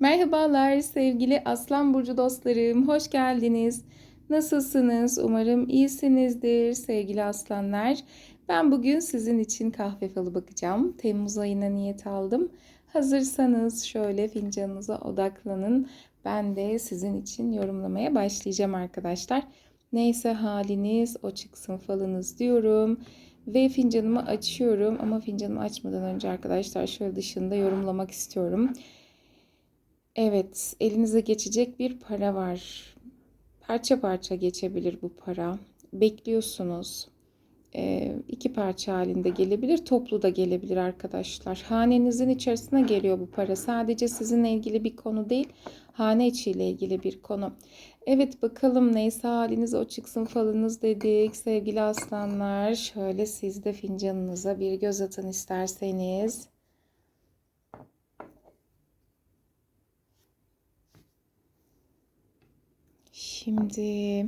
Merhabalar sevgili Aslan Burcu dostlarım, hoş geldiniz. Nasılsınız? Umarım iyisinizdir sevgili aslanlar. Ben bugün sizin için kahve falı bakacağım. Temmuz ayına niyet aldım. Hazırsanız şöyle fincanınıza odaklanın. Ben de sizin için yorumlamaya başlayacağım arkadaşlar. Neyse haliniz o çıksın falınız diyorum. Ve fincanımı açıyorum ama fincanımı açmadan önce arkadaşlar şöyle dışında yorumlamak istiyorum. Evet, elinize geçecek bir para var. Parça parça geçebilir bu para. Bekliyorsunuz. Ee, iki parça halinde gelebilir, toplu da gelebilir arkadaşlar. Hanenizin içerisine geliyor bu para. Sadece sizinle ilgili bir konu değil, hane içiyle ilgili bir konu. Evet bakalım neyse haliniz o çıksın falınız dedik sevgili aslanlar. Şöyle siz de fincanınıza bir göz atın isterseniz. Şimdi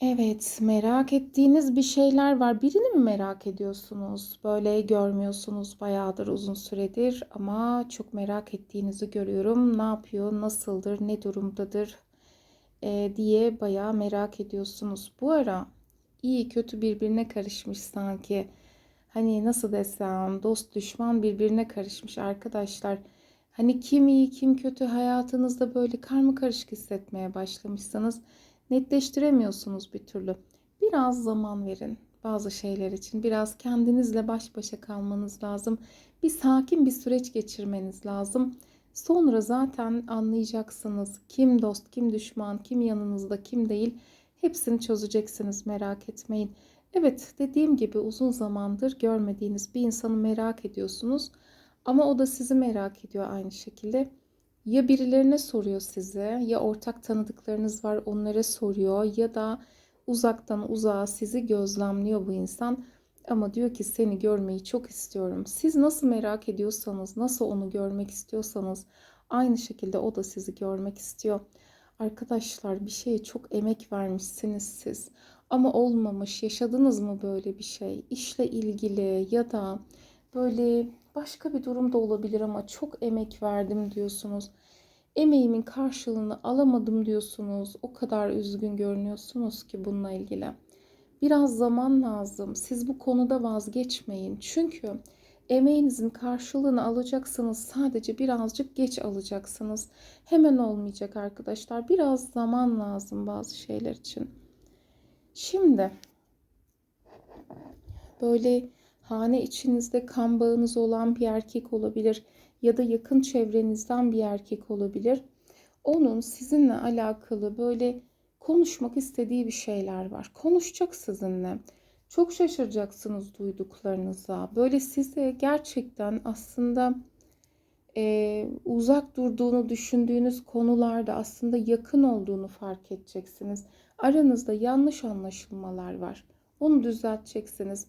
Evet, merak ettiğiniz bir şeyler var. Birini mi merak ediyorsunuz? Böyle görmüyorsunuz bayağıdır, uzun süredir ama çok merak ettiğinizi görüyorum. Ne yapıyor, nasıldır, ne durumdadır e, diye bayağı merak ediyorsunuz. Bu ara iyi kötü birbirine karışmış sanki. Hani nasıl desem, dost düşman birbirine karışmış arkadaşlar. Hani kim iyi kim kötü hayatınızda böyle karma karışık hissetmeye başlamışsanız netleştiremiyorsunuz bir türlü. Biraz zaman verin bazı şeyler için. Biraz kendinizle baş başa kalmanız lazım. Bir sakin bir süreç geçirmeniz lazım. Sonra zaten anlayacaksınız kim dost, kim düşman, kim yanınızda, kim değil. Hepsini çözeceksiniz merak etmeyin. Evet dediğim gibi uzun zamandır görmediğiniz bir insanı merak ediyorsunuz. Ama o da sizi merak ediyor aynı şekilde. Ya birilerine soruyor size ya ortak tanıdıklarınız var onlara soruyor ya da uzaktan uzağa sizi gözlemliyor bu insan. Ama diyor ki seni görmeyi çok istiyorum. Siz nasıl merak ediyorsanız, nasıl onu görmek istiyorsanız aynı şekilde o da sizi görmek istiyor. Arkadaşlar bir şeye çok emek vermişsiniz siz. Ama olmamış. Yaşadınız mı böyle bir şey? İşle ilgili ya da böyle başka bir durum da olabilir ama çok emek verdim diyorsunuz. Emeğimin karşılığını alamadım diyorsunuz. O kadar üzgün görünüyorsunuz ki bununla ilgili. Biraz zaman lazım. Siz bu konuda vazgeçmeyin. Çünkü emeğinizin karşılığını alacaksınız. Sadece birazcık geç alacaksınız. Hemen olmayacak arkadaşlar. Biraz zaman lazım bazı şeyler için. Şimdi böyle hane içinizde kan bağınız olan bir erkek olabilir ya da yakın çevrenizden bir erkek olabilir. Onun sizinle alakalı böyle konuşmak istediği bir şeyler var. Konuşacak sizinle. Çok şaşıracaksınız duyduklarınıza. Böyle size gerçekten aslında e, uzak durduğunu düşündüğünüz konularda aslında yakın olduğunu fark edeceksiniz. Aranızda yanlış anlaşılmalar var. Onu düzelteceksiniz.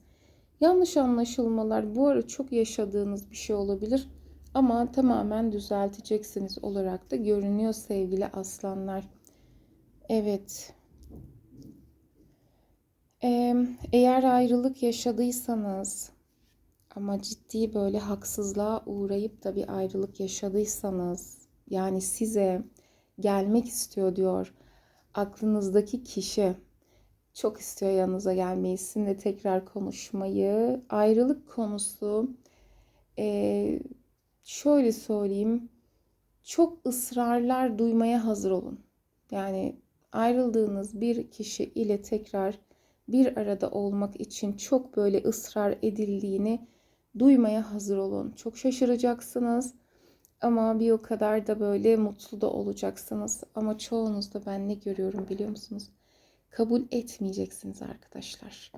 Yanlış anlaşılmalar bu ara çok yaşadığınız bir şey olabilir ama tamamen düzelteceksiniz olarak da görünüyor sevgili aslanlar. Evet. Eğer ayrılık yaşadıysanız ama ciddi böyle haksızlığa uğrayıp da bir ayrılık yaşadıysanız yani size gelmek istiyor diyor aklınızdaki kişi çok istiyor yanınıza gelmeyi, sizinle tekrar konuşmayı. Ayrılık konusu e, şöyle söyleyeyim. Çok ısrarlar duymaya hazır olun. Yani ayrıldığınız bir kişi ile tekrar bir arada olmak için çok böyle ısrar edildiğini duymaya hazır olun. Çok şaşıracaksınız. Ama bir o kadar da böyle mutlu da olacaksınız. Ama çoğunuzda ben ne görüyorum biliyor musunuz? Kabul etmeyeceksiniz arkadaşlar.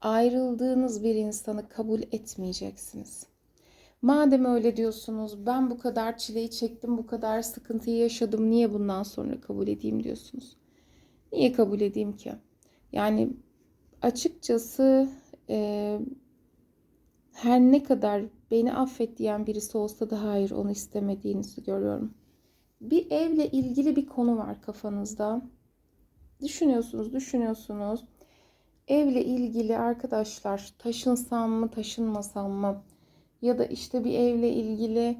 Ayrıldığınız bir insanı kabul etmeyeceksiniz. Madem öyle diyorsunuz, ben bu kadar çileyi çektim, bu kadar sıkıntıyı yaşadım, niye bundan sonra kabul edeyim diyorsunuz. Niye kabul edeyim ki? Yani açıkçası e, her ne kadar beni affet diyen birisi olsa da hayır onu istemediğinizi görüyorum. Bir evle ilgili bir konu var kafanızda Düşünüyorsunuz, düşünüyorsunuz. Evle ilgili arkadaşlar taşınsam mı, taşınmasam mı? ya da işte bir evle ilgili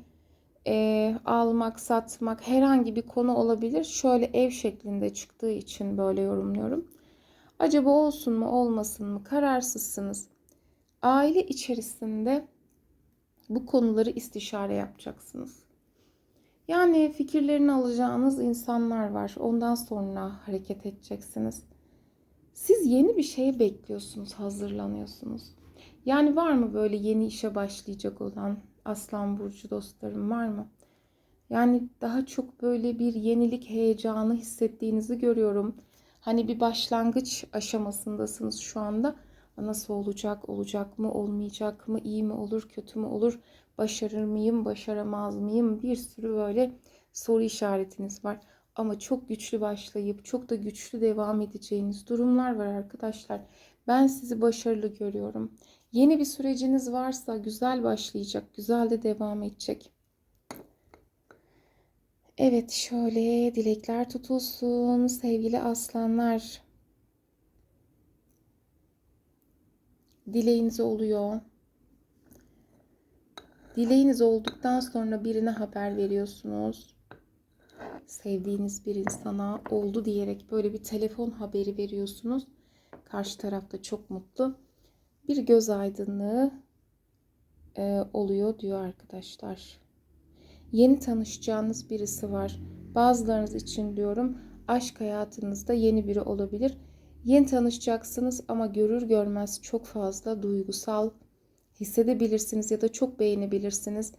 e, almak, satmak herhangi bir konu olabilir. Şöyle ev şeklinde çıktığı için böyle yorumluyorum. Acaba olsun mu olmasın mı kararsızsınız. Aile içerisinde bu konuları istişare yapacaksınız. Yani fikirlerini alacağınız insanlar var. Ondan sonra hareket edeceksiniz. Siz yeni bir şeye bekliyorsunuz, hazırlanıyorsunuz. Yani var mı böyle yeni işe başlayacak olan Aslan Burcu dostlarım var mı? Yani daha çok böyle bir yenilik heyecanı hissettiğinizi görüyorum. Hani bir başlangıç aşamasındasınız şu anda. Nasıl olacak, olacak mı, olmayacak mı, iyi mi olur, kötü mü olur, başarır mıyım, başaramaz mıyım? Bir sürü böyle soru işaretiniz var. Ama çok güçlü başlayıp çok da güçlü devam edeceğiniz durumlar var arkadaşlar. Ben sizi başarılı görüyorum. Yeni bir süreciniz varsa güzel başlayacak, güzel de devam edecek. Evet şöyle dilekler tutulsun sevgili aslanlar. Dileğiniz oluyor. Dileğiniz olduktan sonra birine haber veriyorsunuz. Sevdiğiniz bir insana oldu diyerek böyle bir telefon haberi veriyorsunuz. Karşı tarafta çok mutlu. Bir göz aydınlığı e, oluyor diyor arkadaşlar. Yeni tanışacağınız birisi var. Bazılarınız için diyorum aşk hayatınızda yeni biri olabilir. Yeni tanışacaksınız ama görür görmez çok fazla duygusal hissedebilirsiniz ya da çok beğenebilirsiniz.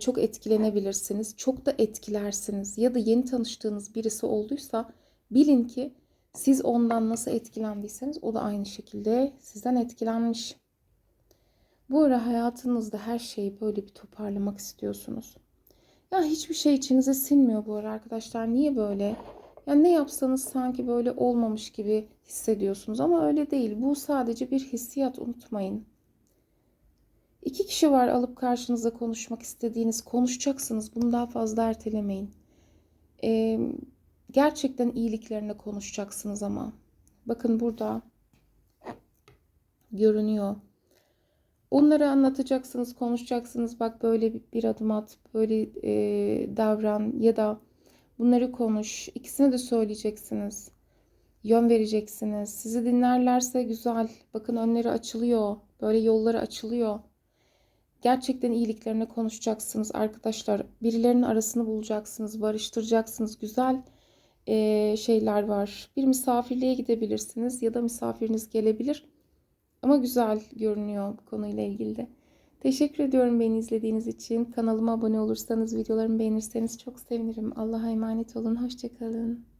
Çok etkilenebilirsiniz. Çok da etkilersiniz. Ya da yeni tanıştığınız birisi olduysa bilin ki siz ondan nasıl etkilendiyseniz o da aynı şekilde sizden etkilenmiş. Bu ara hayatınızda her şeyi böyle bir toparlamak istiyorsunuz. Ya hiçbir şey içinize sinmiyor bu ara arkadaşlar. Niye böyle? Ya ne yapsanız sanki böyle olmamış gibi hissediyorsunuz ama öyle değil. Bu sadece bir hissiyat unutmayın. İki kişi var alıp karşınıza konuşmak istediğiniz. Konuşacaksınız. Bunu daha fazla ertelemeyin. Ee, gerçekten iyiliklerine konuşacaksınız ama. Bakın burada görünüyor. Onları anlatacaksınız, konuşacaksınız. Bak böyle bir adım at, böyle e, davran ya da bunları konuş. İkisini de söyleyeceksiniz. Yön vereceksiniz. Sizi dinlerlerse güzel. Bakın önleri açılıyor. Böyle yolları açılıyor. Gerçekten iyiliklerine konuşacaksınız arkadaşlar. Birilerinin arasını bulacaksınız, barıştıracaksınız. Güzel e, şeyler var. Bir misafirliğe gidebilirsiniz ya da misafiriniz gelebilir. Ama güzel görünüyor bu konuyla ilgili de. Teşekkür ediyorum beni izlediğiniz için. Kanalıma abone olursanız, videolarımı beğenirseniz çok sevinirim. Allah'a emanet olun. Hoşçakalın.